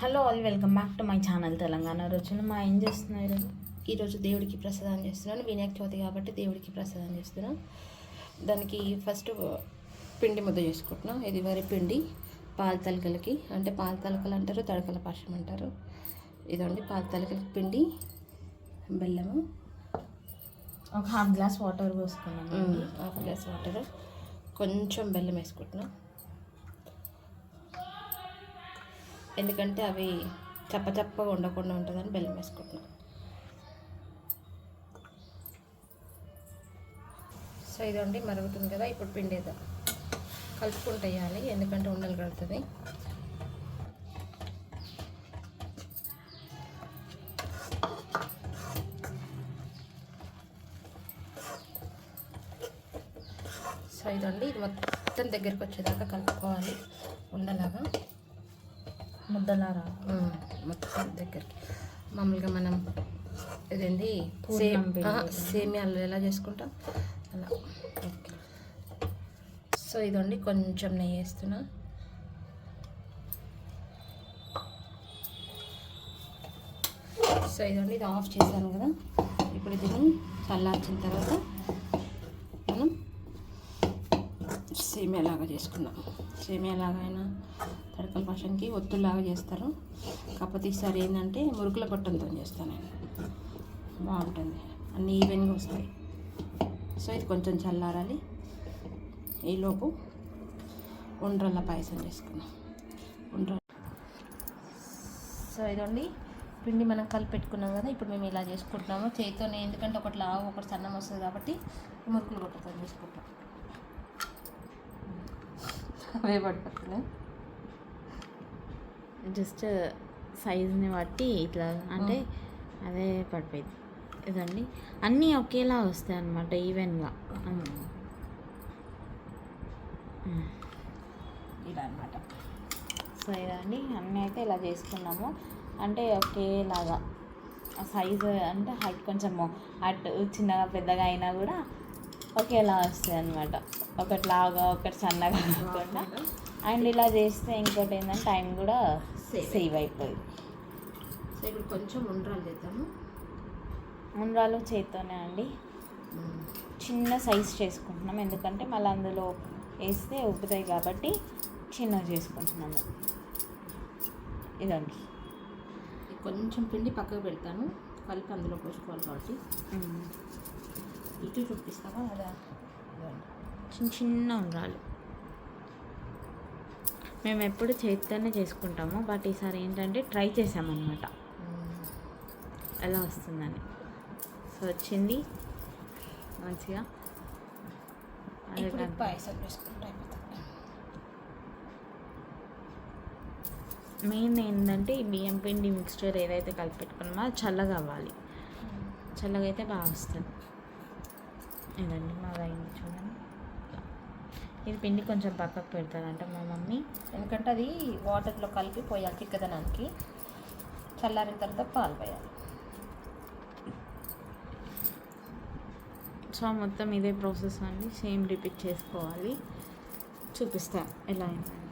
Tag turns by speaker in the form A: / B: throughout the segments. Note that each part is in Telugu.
A: Hello all welcome back to my channel Telangana రోజున మా ఏం చేస్తున్నారు?
B: ఈరోజు దేవుడికి ప్రసాదం చేస్తున్నాను. వినాయక చవితి కాబట్టి దేవుడికి ప్రసాదం చేస్తున్నాను. దానికి ఫస్ట్ పిండి ముద్ద చేసుకుంటున్నాం. ఇది వరి పిండి పాల తలకలకి. అంటే పాల తలకలు అంటారు తడకల పాశం అంటారు. ఇదండి పాల తలకలకి పిండి బెల్లము.
A: ఒక హాఫ్ గ్లాస్ వాటర్ పోసుకున్నాను
B: హాఫ్ గ్లాస్ వాటర్. కొంచెం బెల్లం వేసుకుంటున్నాం. ఎందుకంటే అవి చప్ప చప్పగా ఉండకుండా ఉంటుందని బెల్లం వేసుకుంటున్నాం. సో ఇదండి మరుగుతుంది కదా ఇప్పుడు పిండేద్దాం. కలుపుకుంటూ వేయాలి ఎందుకంటే ఉండలు కడుతుంది. సో ఇదండి ఇది మొత్తం దగ్గరికి వచ్చేదాకా కలుపుకోవాలి.
A: ముద్దలారా?
B: ఉమ్, మొత్తం దగ్గరికి. మామూలుగా మనం ఇదేంటి సేమ్. సేమియాలు ఎలా చేసుకుంటాం? అలా. సో ఇదండి కొంచెం నెయ్యి వేస్తున్నా. సో ఇదండి ఇది ఆఫ్ చేశాను కదా. ఇప్పుడు దీన్ని చల్లార్చిన తర్వాత మనం సేమియా లాగా చేసుకుందాం. సేమియా లాగా అయినా తడకల పాషన్కి ఒత్తులాగా చేస్తారు. కాకపోతే ఈసారి ఏంటంటే మురుకుల గొట్టంతో చేస్తాను నేను. బాగుంటుంది. అన్ని ఈవెన్గా వస్తాయి. సో ఇది కొంచెం చల్లారాలి. ఈలోపు ఉండ్రల్ల పాయసం చేసుకున్నాం ఉండ్ర సో ఇదండి. పిండి మనం కలిపి పెట్టుకున్నాం కదా ఇప్పుడు మేము ఇలా చేసుకుంటున్నాము. చేతితోనే ఎందుకంటే ఒకటి లావు ఒకటి సన్నం వస్తుంది కాబట్టి మురుకులు కొట్టతో చేసుకుంటాం. అవే పట్టుకుంటున్నాం
A: జస్ట్ సైజ్ని బట్టి ఇట్లా అంటే అదే పడిపోయింది. ఇదండి. అన్నీ ఒకేలా వస్తాయి అన్నమాట ఈవెన్గా.
B: ఇలా అనమాట
A: సో ఇదండి అన్నీ అయితే ఇలా చేసుకున్నాము. అంటే ఒకేలాగా. సైజు అంటే హైట్ కొంచెం అటు చిన్నగా పెద్దగా అయినా కూడా ఒకేలా వస్తాయి అనమాట ఒకటి లాగా ఒకటి సన్నగా కాకుండా. అండ్ ఇలా చేస్తే ఇంకోటి ఏంటంటే టైం కూడా. సేవ్ అయిపోయింది
B: సో ఇప్పుడు కొంచెం ఉండ్రాలు చేద్దాము.
A: ఉండ్రాలు చేత్తోనే అండి. చిన్న సైజ్ చేసుకుంటున్నాం. ఎందుకంటే మళ్ళీ అందులో వేస్తే ఉబ్బుతాయి కాబట్టి చిన్నగా చేసుకుంటున్నాము. ఇదండి.
B: కొంచెం పిండి పక్కకు పెడతాను. కలిపి అందులో పోసుకోవాలి కాబట్టి. ఇటు చూపిస్తావా? ఇదిగోండి.
A: చిన్న చిన్న ఉండ్రాలు. మేము ఎప్పుడు చేతితోనే చేసుకుంటాము బట్ ఈసారి ఏంటంటే ట్రై చేసామన్నమాట ఎలా వస్తుందని. సో వచ్చింది. మంచిగా. అదే.
B: పాయసం చేసుకుంటే
A: మెయిన్ ఏంటంటే ఈ బియ్యం పిండి మిక్స్చర్ ఏదైతే కలిపి పెట్టుకున్నామో అది చల్లగా అవ్వాలి. చల్లగా అయితే బాగా వస్తుంది. ఇదండి మా చూడండి. ఇది పిండి కొంచెం పక్కకు పెడతానంట మా మమ్మీ.
B: ఎందుకంటే అది వాటర్లో కలిపి పోయాలి చిక్కదనానికి. చల్లారిన తర్వాత పాలు పోయాలి.
A: సో మొత్తం ఇదే ప్రాసెస్ అండి. సేమ్ రిపీట్ చేసుకోవాలి. చూపిస్తా ఎలా అయిందని.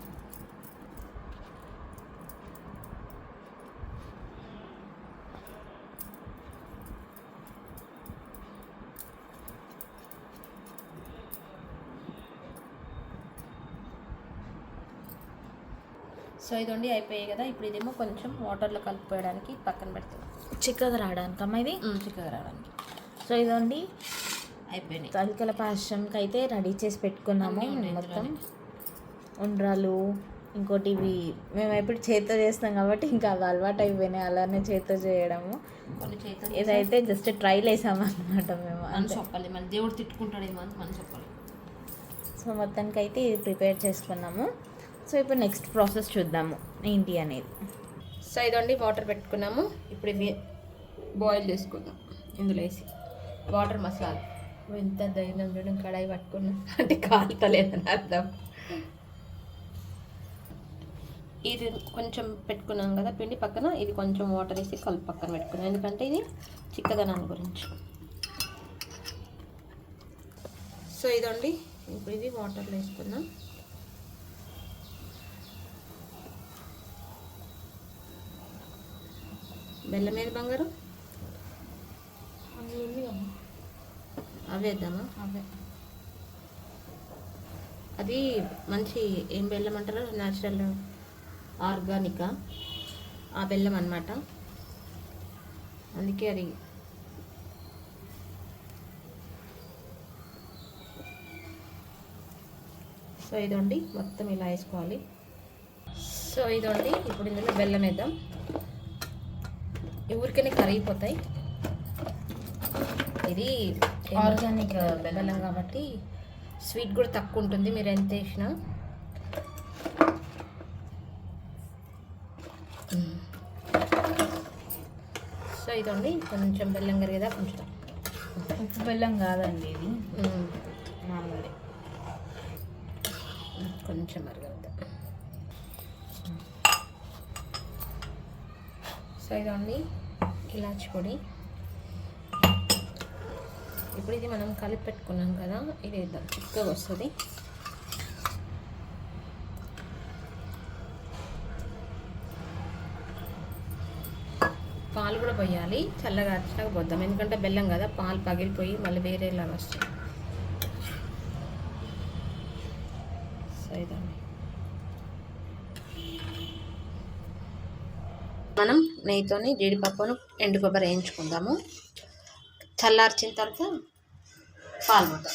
B: సో ఇదండి అయిపోయాయి కదా ఇప్పుడు ఇదేమో కొంచెం వాటర్లో కలిపిపోయడానికి పక్కన పెడుతున్నాం
A: చిక్కగా రావడానికమ్మా ఇది?
B: చిక్కగా రావడానికి.
A: సో ఇదండి
B: అయిపోయినాయి.
A: తలికల పాశంకి అయితే రెడీ చేసి పెట్టుకున్నాము మొత్తం. ఉండ్రాలు ఇంకోటి ఇవి మేము ఎప్పుడు చేత్తో చేస్తాం కాబట్టి ఇంకా అవి అలవాటు అయిపోయినాయి అలానే చేత్తో చేయడము. ఇదైతే జస్ట్ ట్రైల్ వేసాం అనమాట మేము
B: చెప్పాలి మన దేవుడు తిట్టుకుంటాడేమో అని మనం చెప్పాలి.
A: సో మొత్తానికి అయితే ఇది ప్రిపేర్ చేసుకున్నాము. సో ఇప్పుడు నెక్స్ట్ ప్రాసెస్ చూద్దాము ఏంటి అనేది.
B: సో ఇదండి వాటర్ పెట్టుకున్నాము. ఇప్పుడు ఇవి బాయిల్ చేసుకుందాం. ఇందులో వేసి వాటర్ మసాలా ఎంత దైనం చూడడం కడాయి పట్టుకున్నాం. అంటే కాలుతలేదని అర్థం. ఇది కొంచెం పెట్టుకున్నాం కదా పిండి పక్కన. ఇది కొంచెం వాటర్ వేసి కలిపి పక్కన పెట్టుకున్నాం. ఎందుకంటే ఇది చిక్కదనాన్ని గురించి. సో ఇదండి ఇప్పుడు ఇది వాటర్లో వేసుకుందాం. బెల్లం ఏది బంగారు?
A: కదా.
B: అవి అది మంచి ఏం బెల్లం అంటారు? Natural Organica? ఆ బెల్లం అన్నమాట. అందుకే అది సో ఇదండి మొత్తం ఇలా వేసుకోవాలి. సో ఇదండి ఇప్పుడు ఇందులో బెల్లం వేద్దాం. ఊరికనే కరిగిపోతాయి. ఇది
A: ఆర్గానిక్
B: బెల్లం కాబట్టి స్వీట్ కూడా తక్కువ ఉంటుంది. మీరు ఎంత వేసినా. సో ఇదండి. కొంచెం బెల్లం కరిగేదా కొంచెం.
A: ఉప్పు బెల్లం కాదండి ఇది.
B: మ్మ్.
A: మామూలు.
B: కొంచెం మరగలుగుతా సో ఇదండి ఇలాచి పొడి. ఇప్పుడు ఇది మనం కలిపి పెట్టుకున్నాం కదా ఇది వేద్దాం చిక్కగా వస్తుంది. పాలు కూడా పోయాలి చల్లగా వచ్చాక పోద్దాం. ఎందుకంటే బెల్లం కదా పాలు పగిలిపోయి మళ్ళీ వేరేలాగా వస్తుంది. సో ఇదండి మనం నెయ్యితోని జీడిపప్పును ఎండు కొబ్బరి వేయించుకుందాము. చల్లార్చిన తర్వాత పాలు పోద్దాం.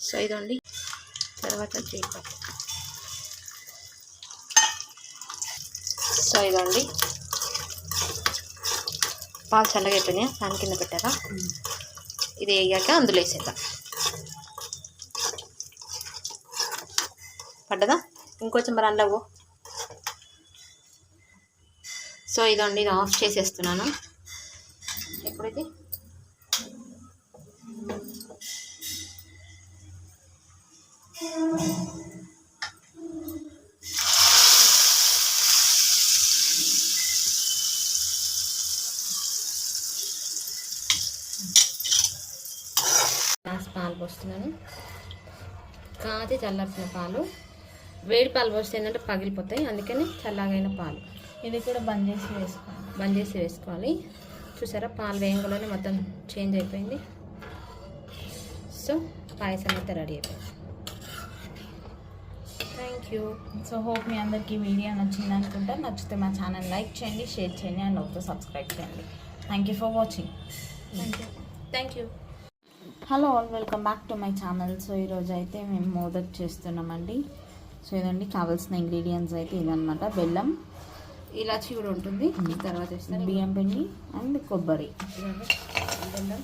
B: సో ఇదండి తర్వాత జీడిపప్పు. సో ఇదండి. పాలు చల్లగా అయిపోయినాయి? ఫ్యాన్ కింద పెట్టారా? ఇది వేయాక అందులో వేసేద్దాం. పడ్డదా? ఇంకొంచెం మరి అందులో సో ఇదండి ఇది ఆఫ్ చేసేస్తున్నాను. ఇప్పుడు ఇది చల్లార్చిన పాలు. వేడి పాలు పోస్తే ఏంటంటే పగిలిపోతాయి. అందుకని చల్లగైన పాలు.
A: ఇది కూడా బంద్ చేసి వేసుకోండి.
B: బంద్ చేసి వేసుకోవాలి. చూసారా? పాలు వేయంగానే మొత్తం చేంజ్ అయిపోయింది. సో పాయసం అయితే రెడీ అయిపోయింది. థ్యాంక్ యూ
A: సో హోప్ మీ అందరికీ వీడియో నచ్చింది అనుకుంటా. నచ్చితే మా ఛానల్ లైక్ చేయండి షేర్ చేయండి అండ్ ఒక సబ్స్క్రైబ్ చేయండి. Thank you for watching
B: thank you thank you
A: hello all welcome back to my channel so ఈరోజు అయితే మేము మోదక్ చేస్తున్నామండి. సో ఇదండి కావాల్సిన ఇంగ్రీడియంట్స్ అయితే ఇదనమాట బెల్లం
B: ఇలాచి కూడా ఉంటుంది. తర్వాత ఇస్తాను
A: బియ్యం పిండి అండ్ కొబ్బరి.
B: బెల్లం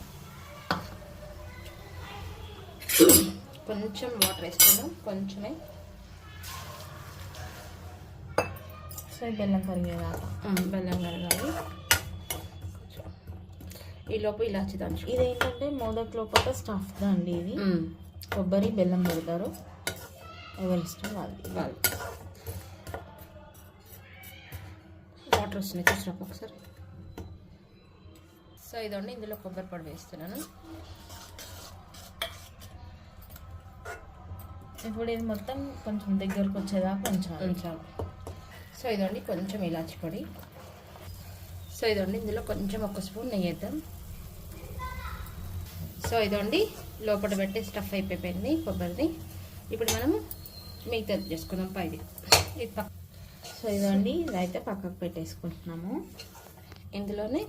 B: కొంచెం వాటర్ వేసుకుందాం కొంచెమే.
A: సో బెల్లం కరిగేదాకా.
B: బెల్లం కలగాలి కొంచెం. ఈ లోపు ఇలాచి దంచు
A: ఇదేంటంటే మోదక్ లోపల స్టఫ్ అండి ఇది. కొబ్బరి బెల్లం పెడతారు. ఎవరి ఇష్టం వాళ్ళది.
B: వాళ్ళు వాటర్ వస్తున్నాయి చూసినప్పుడు ఒకసారి. సో ఇదండి ఇందులో కొబ్బరి పొడి వేస్తున్నాను.
A: ఇప్పుడు ఇది మొత్తం కొంచెం దగ్గరకు వచ్చేదాకా ఉంచాలి.
B: ఉంచాలి. సో ఇదండి కొంచెం ఇలాచి పొడి. సో ఇదండి ఇందులో కొంచెం ఒక స్పూన్ నెయ్యి వేద్దాం. సో ఇదండి లోపల పెట్టి స్టఫ్ అయిపోయింది కొబ్బరిది. ఇప్పుడు మనము మిగతా చేసుకుందాం పైది. ఇది పక్క.
A: సో ఇదండి ఇదైతే పక్కకు పెట్టేసుకుంటున్నాము.
B: ఇందులోనే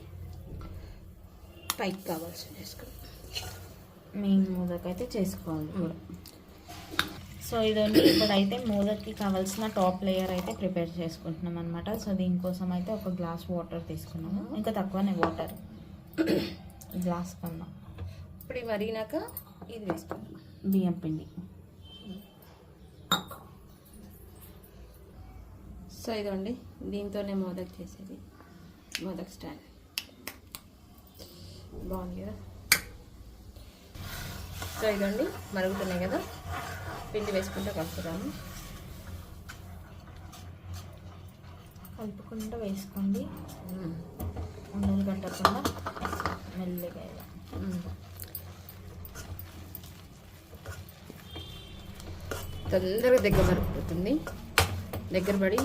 B: పైకి కావాల్సి చేసుకుందాం
A: మేము మోదక్ అయితే చేసుకోవాలి సో ఇదండి ఇప్పుడైతే మోదక్కి కావాల్సిన టాప్ లేయర్ అయితే ప్రిపేర్ చేసుకుంటున్నాం అనమాట సో దీనికోసం అయితే ఒక గ్లాస్ వాటర్ తీసుకున్నాము. ఇంకా తక్కువనే వాటర్. గ్లాస్ కన్నా.
B: ఇప్పుడు ఇవి మరిగినాక ఇది వేసుకుందాం.
A: బియ్యం పిండి.
B: సో ఇదండి దీంతోనే మోదక్ చేసేది. మోదక్ స్టాండ్. బాగుంది కదా? సో ఇదండి మరుగుతున్నాయి కదా? పిండి వేసుకుంటే కలుపుతాము
A: కలుపుకుంటూ వేసుకోండి. ఉండలు కట్టకుండా మెల్లిగా
B: తొందరగా దగ్గర పడిపోతుంది దగ్గర పడి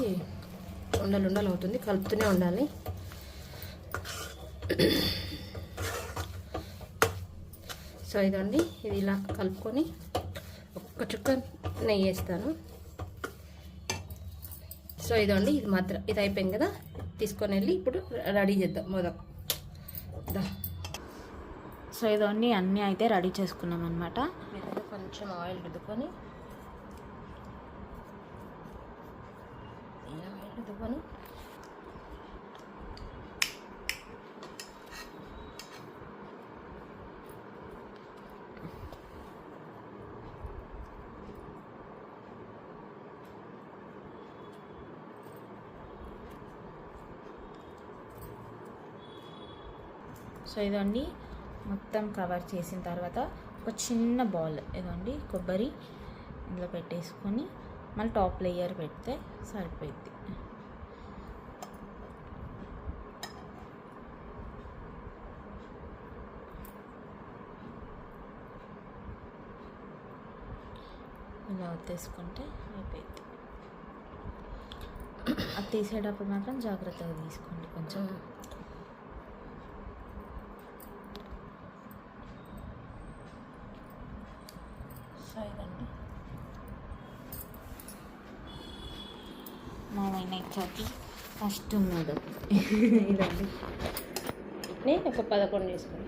B: ఉండలు ఉండలు అవుతుంది. కలుపుతూనే ఉండాలి. సో ఇదండి. ఇది ఇలా కలుపుకొని ఒక్క చుక్క నెయ్యి వేస్తాను. సో ఇదండి. ఇది మాత్రం ఇది అయిపోయింది కదా. తీసుకొని వెళ్ళి ఇప్పుడు రెడీ చేద్దాం. మొదలు. దా.
A: సో ఇదన్నీ అన్నీ అయితే రెడీ చేసుకున్నాం అనమాట
B: కొంచెం ఆయిల్ రుద్దుకొని దువ్వను.
A: సో ఇదండి మొత్తం కవర్ చేసిన తర్వాత ఒక చిన్న బాల్ ఇదండి కొబ్బరి ఇందులో పెట్టేసుకొని మళ్ళీ టాప్ లేయర్ పెడితే సరిపోయింది వచ్చేసుకుంటే అయిపోయింది. అది తీసేటప్పుడు మాత్రం జాగ్రత్తగా తీసుకోండి కొంచెం.
B: సో ఇదండి
A: ఫస్ట్ ఉన్నది
B: ఇదండి. నేను ఒక పదకొండు వేసుకుని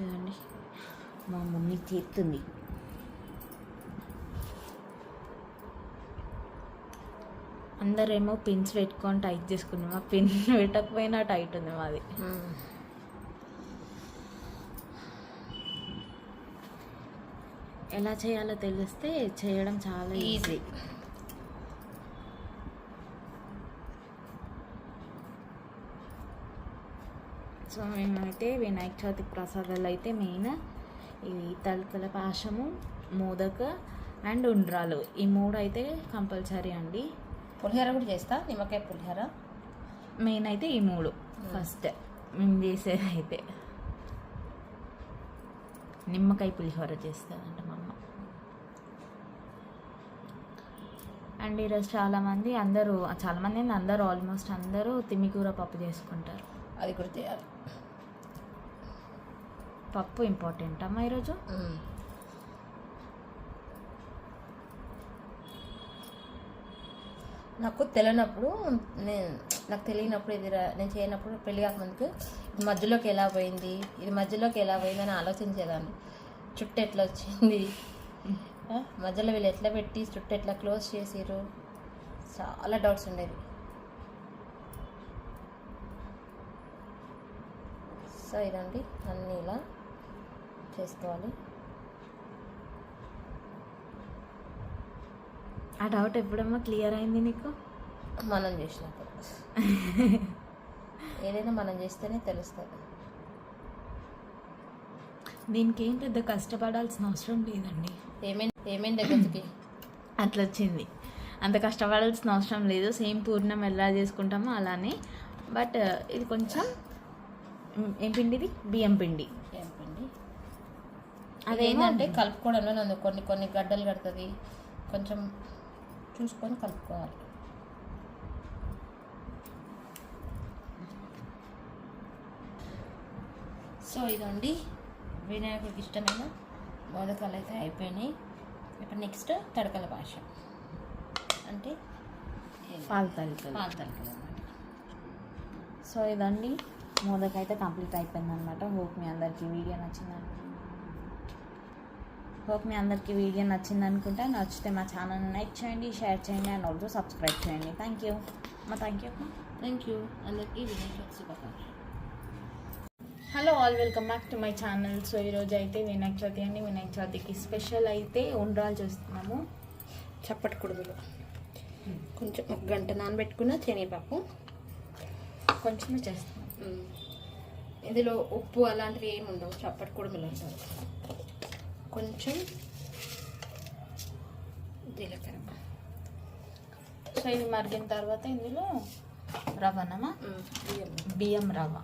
A: ఇదండి మమ్మీ తీస్తుంది అందరేమో పిన్స్ పెట్టుకొని టైట్ చేసుకున్నాం. మా పిన్ పెట్టకపోయినా టైట్ ఉంది మాది. ఎలా చేయాలో తెలిస్తే చేయడం చాలా ఈజీ
B: ఈజీ
A: సో మేమైతే వినాయక చవితి ప్రసాదాలు అయితే మెయిన్ ఇవి తలకల పాశము మోదక అండ్ ఉండ్రాలు. ఈ మూడు అయితే కంపల్సరీ అండి.
B: పులిహోర కూడా చేస్తా నిమ్మకాయ పులిహోర.
A: మెయిన్ అయితే ఈ మూడు ఫస్ట్. మేము చేసేది అయితే నిమ్మకాయ పులిహోర చేస్తుందంట మా అమ్మ. అండ్ ఈరోజు చాలామంది అందరూ చాలామంది అందరూ ఆల్మోస్ట్ అందరూ తిమ్మికూర పప్పు చేసుకుంటారు.
B: అది కూడా చేయాలి.
A: పప్పు ఇంపార్టెంట్ అమ్మా ఈరోజు?
B: నాకు తెలియనప్పుడు నేను నాకు తెలియనప్పుడు ఇది నేను చేయనప్పుడు పెళ్ళి కాకముందుకు ఇది మధ్యలోకి ఎలా పోయింది ఇది మధ్యలోకి ఎలా పోయింది అని ఆలోచించేదాన్ని. చుట్టూ ఎట్లా వచ్చింది? మధ్యలో వీళ్ళు ఎట్లా పెట్టి చుట్టూ ఎట్లా క్లోజ్ చేసిర్రు? చాలా డౌట్స్ ఉండేవి. సో ఇదండి అన్నీ ఇలా. చేసుకోవాలి.
A: ఆ డౌట్ ఎప్పుడమ్మా క్లియర్ అయింది నీకు?
B: మనం చేసినప్పుడు. ఏదైనా మనం చేస్తేనే తెలుస్తుంది.
A: దీనికి ఏం పెద్ద కష్టపడాల్సిన అవసరం లేదండి.
B: ఏమేం ఏమేం దగ్గరికి?
A: అట్లా వచ్చింది. అంత కష్టపడాల్సిన అవసరం లేదు. సేమ్ పూర్ణం ఎలా చేసుకుంటామో అలానే. బట్ ఇది కొంచెం ఏం పిండి ఇది? బియ్యం పిండి.
B: అదేంటంటే కలుపుకోవడంలో నన్ను కొన్ని కొన్ని గడ్డలు కడుతుంది. కొంచెం చూసుకొని కలుపుకోవాలి. సో ఇదండి. వినాయకుడికి ఇష్టమైన మోదకాలు అయితే అయిపోయినాయి. ఇప్పుడు నెక్స్ట్ తడకల భాష. అంటే
A: పాలు
B: తడకలు.
A: సో ఇదండి. మోదక అయితే కంప్లీట్ అయిపోయింది అనమాట హోప్ మీ అందరికీ వీడియో నచ్చిందని హోప్ మీ అందరికీ వీడియో నచ్చింది అనుకుంటే. నచ్చితే మా ఛానల్ లైక్ చేయండి షేర్ చేయండి అండ్ ఆల్సో సబ్స్క్రైబ్ చేయండి. Thank you. మా థ్యాంక్ యూ
B: థ్యాంక్ యూ. అందరికీ వినాయక శుభాకాంక్షలు.
A: Hello all welcome back to my channel. So ఈరోజు అయితే వినాయక చవితి అండి. వినాయక చవితికి స్పెషల్ అయితే ఉండ్రాలు చేస్తున్నాము.
B: చప్పటి కుడుములు. కొంచెం ఒక గంట నానబెట్టుకున్న శనగపప్పు.
A: కొంచెమే చేస్తున్నాం.
B: ఉమ్. ఇందులో ఉప్పు అలాంటివి ఏమి ఉండవు. చప్పటి కుడుములు అంటారు. కొంచెం జీలకర్ర.
A: సో ఇది మరిగిన తర్వాత ఇందులో రవ్వనమా
B: బియ్యం.
A: బియ్యం రవ్వ.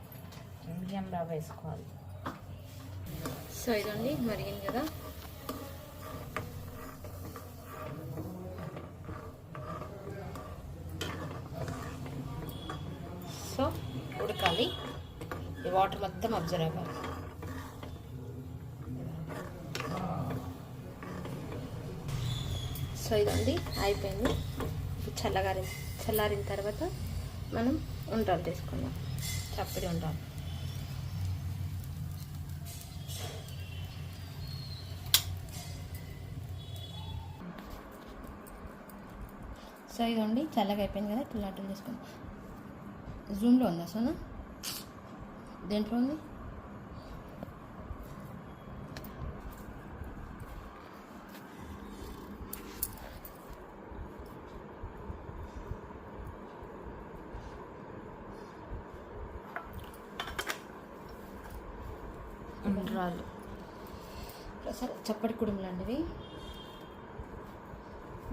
A: బియ్యం రవ్వ వేసుకోవాలి.
B: సో ఇదండి మరిగింది కదా. సో ఉడకాలి. ఈ వాటర్ మొత్తం అబ్జర్వ్ అవ్వాలి. సో ఇదండి అయిపోయింది. చల్లగారి చల్లారిన తర్వాత మనం ఉండ్రాలు తీసుకుందాం. చప్పడి ఉండ్రాలు. సో ఇదండి చల్లగా అయిపోయింది కదా ఇప్పుడు లడ్డూలు జూమ్లో ఉందా సోనా? దేంట్లో ఉంది?
A: రాళ్ళు.
B: సరే చప్పటి కుడుములు లాంటివి.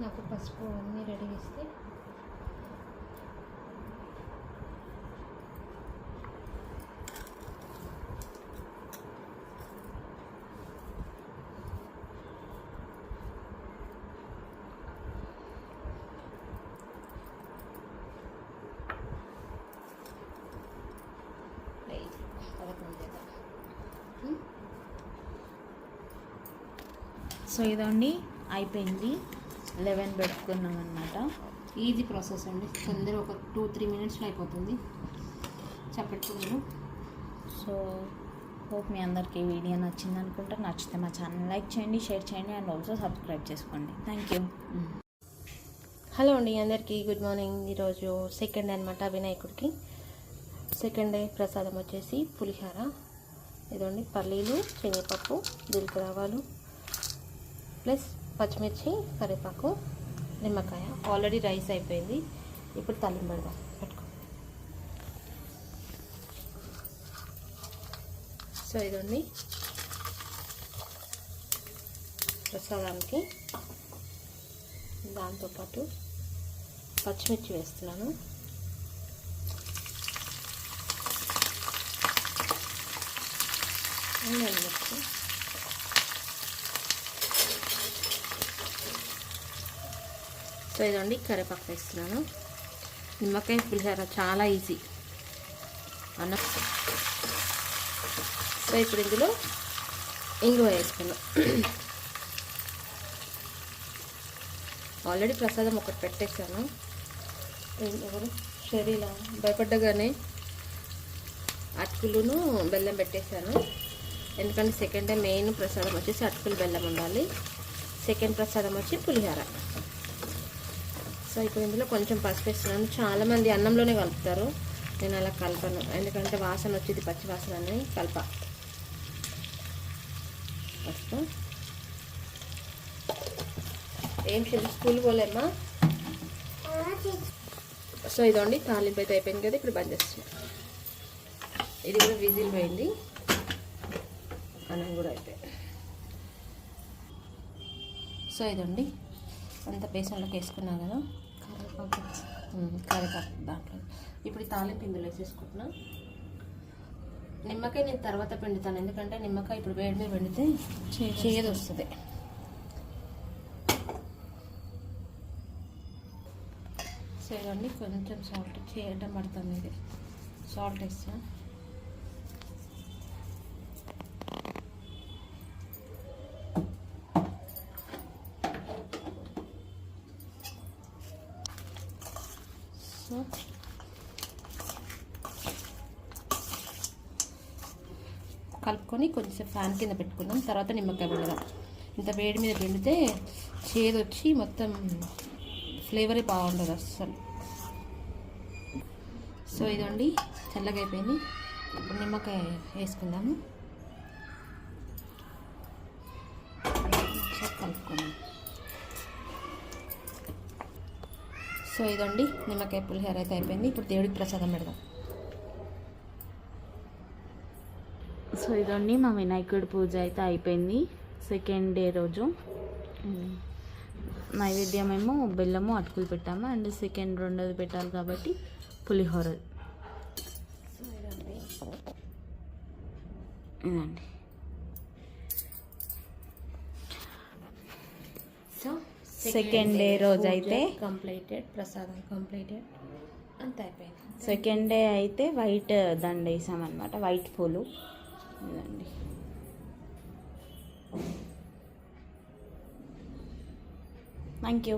B: నాకు పసుపు అన్నీ రెడీ చేస్తే ఐదు, పదకొండు చేద్దాం. ఉమ్.
A: సో ఇదండి అయిపోయింది. లెవెన్ పెట్టుకున్నాం అనమాట
B: ఈజీ ప్రాసెస్ అండి. తొందర ఒక టూ త్రీ మినిట్స్లో అయిపోతుంది. చప్పట్లు
A: సో హోప్ మీ అందరికీ వీడియో నచ్చింది అనుకుంటా. నచ్చితే మా ఛానల్ లైక్ చేయండి షేర్ చేయండి అండ్ ఆల్సో సబ్స్క్రైబ్ చేసుకోండి. Thank you.
B: హలో అండి అందరికీ. Good morning. ఈరోజు సెకండ్ డే అనమాట వినాయకుడికి. సెకండ్ డే ప్రసాదం వచ్చేసి పులిహార. ఇదండి పల్లీలు శనగపప్పు జీలకర్ర ఆవాలు. ప్లస్ పచ్చిమిర్చి కరివేపాకు నిమ్మకాయ. ఆల్రెడీ రైస్ అయిపోయింది. ఇప్పుడు తాలింపు పెడదాం. పెట్టుకో. సో ఇదండి. ప్రసాదానికి దాంతోపాటు పచ్చిమిర్చి వేస్తున్నాను. అల్లం మిర్చి సో ఇదండి కరివేపాకు వేస్తున్నాను. నిమ్మకాయ పులిహోర చాలా ఈజీ. అన్న. సో ఇప్పుడు ఇందులో ఇంగువ వేసుకున్నాం ఆల్రెడీ ప్రసాదం ఒకటి పెట్టేశాను. ఎవరు? షరీలా భయపడ్డగానే అటుకులును బెల్లం పెట్టేశాను. ఎందుకంటే సెకండ్ డే మెయిన్ ప్రసాదం వచ్చేసి అటుకులు బెల్లం ఉండాలి. సెకండ్ ప్రసాదం వచ్చి పులిహోర. సో ఇప్పుడు ఇందులో కొంచెం పసుపు వేస్తున్నాను. చాలామంది అన్నంలోనే కలుపుతారు. నేను అలా కలపను. ఎందుకంటే వాసన వచ్చేది పచ్చి వాసన అని కలప. పసుపు. ఏం షెల్ స్కూల్ పోలేమ్మా సో ఇదండి తాలింపు అయితే అయిపోయింది కదా ఇప్పుడు బంద్ చేస్తున్నాం. ఇది కూడా విజిల్ పోయింది. అన్నం కూడా అయిపోయింది. సో ఇదండి అంత బేసన్లోకి వేసుకున్నాను కదా. కరివేపాకు దాంట్లో. ఇప్పుడు ఈ తాలింపు ఇందులో వేసేసుకుంటున్నా నిమ్మకాయ నేను తర్వాత పిండుతాను ఎందుకంటే నిమ్మకాయ ఇప్పుడు వేడి మీద పిండితే చేదు వస్తుంది. ఇదండి కొంచెం సాల్ట్ చేయడం పడుతుంది ఇది. సాల్ట్ వేస్తా సో కలుపుకొని కొంచెం ఫ్యాన్ కింద పెట్టుకుందాం తర్వాత నిమ్మకాయ పిండుదాం ఇంత వేడి మీద పిండితే చేదు వచ్చి మొత్తం ఫ్లేవరే బాగుండదు అస్సలు. సో ఇదండి చల్లగా అయిపోయింది. ఇప్పుడు నిమ్మకాయ వేసుకుందాము. సో ఇదండి నిమ్మకాయ పులిహోర అయితే అయిపోయింది. ఇప్పుడు దేవుడికి ప్రసాదం పెడదాం.
A: సో ఇదండి మా వినాయకుడి పూజ అయితే అయిపోయింది. సెకండ్ డే రోజు. నైవేద్యం ఏమో బెల్లము అటుకులు పెట్టాము. అండ్ సెకండ్ రెండోది పెట్టాలి కాబట్టి పులిహోర. ఇదండి. సెకండ్ డే రోజు అయితే
B: కంప్లీటెడ్ ప్రసాదం కంప్లీటెడ్ అంత అయిపోయింది.
A: సెకండ్ డే అయితే వైట్ దండ వేసామన్నమాట వైట్ పూలు. ఇదండి థ్యాంక్ యూ